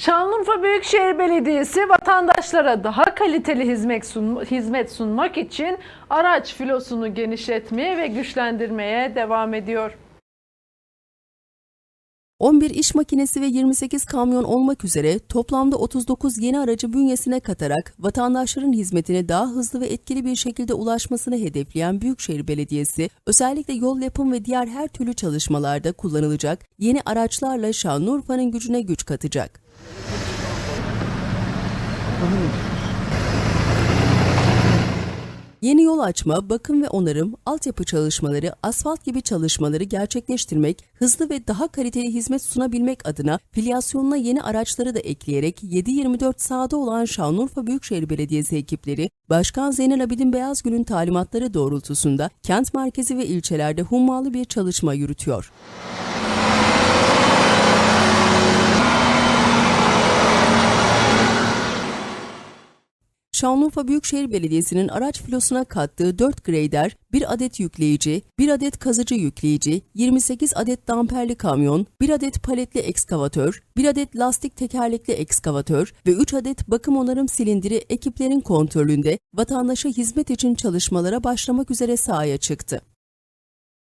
Şanlıurfa Büyükşehir Belediyesi vatandaşlara daha kaliteli hizmet, sun- hizmet sunmak için araç filosunu genişletmeye ve güçlendirmeye devam ediyor. 11 iş makinesi ve 28 kamyon olmak üzere toplamda 39 yeni aracı bünyesine katarak vatandaşların hizmetine daha hızlı ve etkili bir şekilde ulaşmasını hedefleyen Büyükşehir Belediyesi, özellikle yol yapım ve diğer her türlü çalışmalarda kullanılacak yeni araçlarla Şanlıurfa'nın gücüne güç katacak. Yeni yol açma, bakım ve onarım, altyapı çalışmaları, asfalt gibi çalışmaları gerçekleştirmek, hızlı ve daha kaliteli hizmet sunabilmek adına filyasyonuna yeni araçları da ekleyerek 7-24 sahada olan Şanlıurfa Büyükşehir Belediyesi ekipleri, Başkan Zeynel Abidin Beyazgül'ün talimatları doğrultusunda kent merkezi ve ilçelerde hummalı bir çalışma yürütüyor. Şanlıurfa Büyükşehir Belediyesi'nin araç filosuna kattığı 4 grader, 1 adet yükleyici, 1 adet kazıcı yükleyici, 28 adet damperli kamyon, 1 adet paletli ekskavatör, 1 adet lastik tekerlekli ekskavatör ve 3 adet bakım onarım silindiri ekiplerin kontrolünde vatandaşa hizmet için çalışmalara başlamak üzere sahaya çıktı.